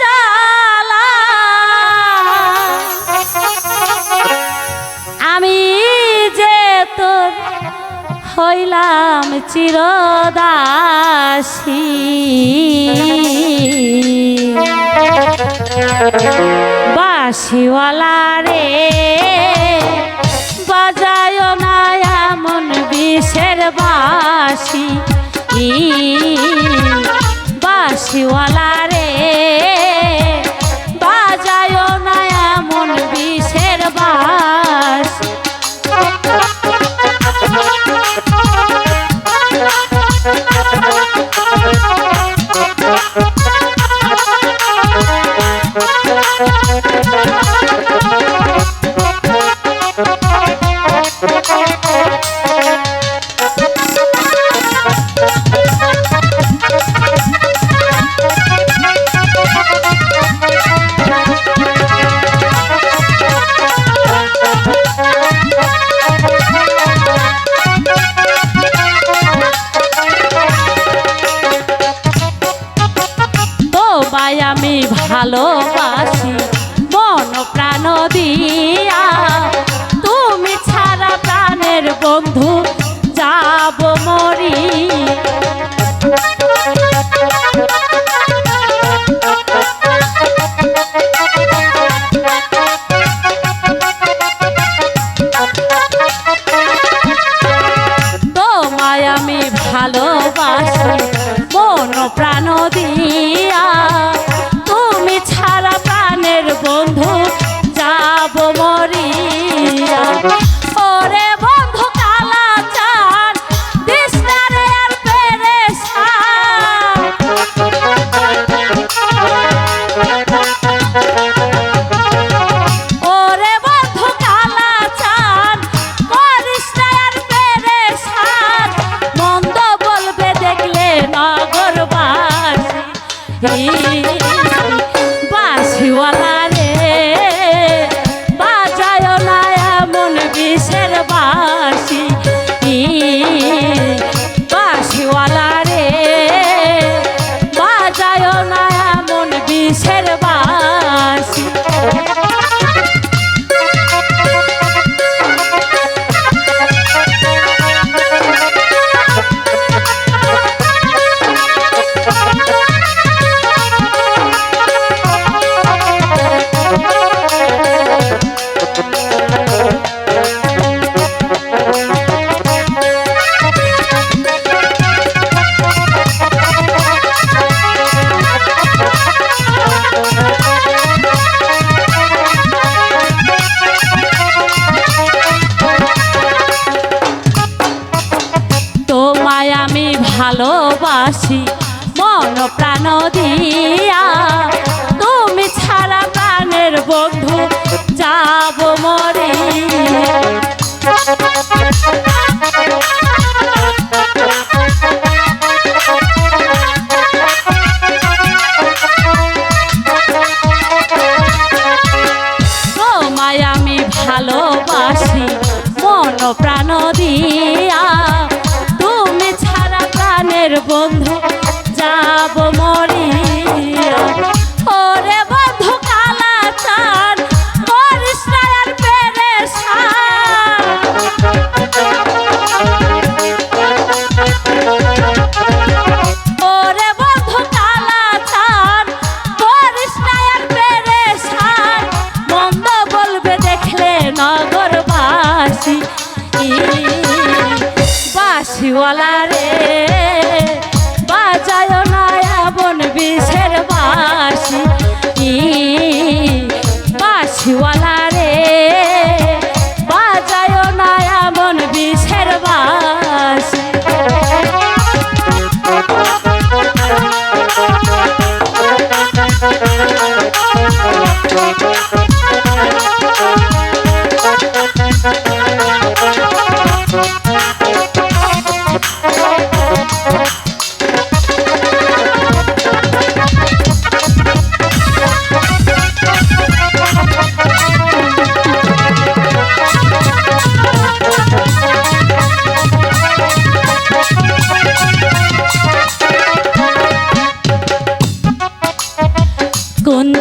জ্বালা আমি হইলাম চিরদাসী। বাসিওয়ালা রে। ভালোবাসি। মন প্রাণ দিয়া। তুমি ছাড়া প্রাণের বন্ধু যাব মরি। তোমায় আমি ভালোবাসি। মন প্রাণ দিয়া। বন্ধু, যাব মরিয়া। ওরে বন্ধু কালা চান দিসনারে আর পেরেশান। ওরে বন্ধু কালা চান করিস না মন্দ বলবে দেখলে নগরবাসী। আমি ভালোবাসি, মন প্রাণ দিয়া। তুমি ছাড়া প্রাণের বন্ধু, যাব মরে। ভালোবাসি, মন প্রাণ দিয়া। প্রাণের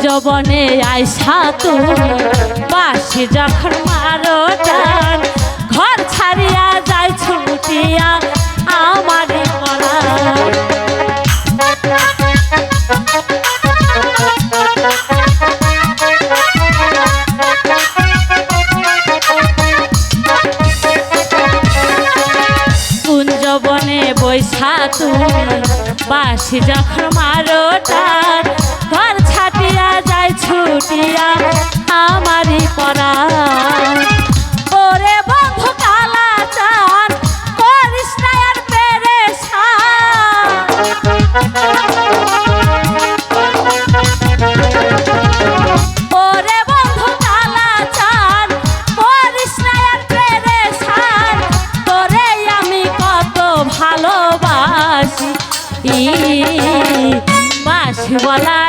যবনে আইসা তুমি বাসি যখন মারো টান দিয়া আমারে পড়া কুঞ্জবনে বৈশা তুমি বাসি যখন মারোটা ঘর ছাটিয়া যায় ছুটিয়া আমারই পড়া 我来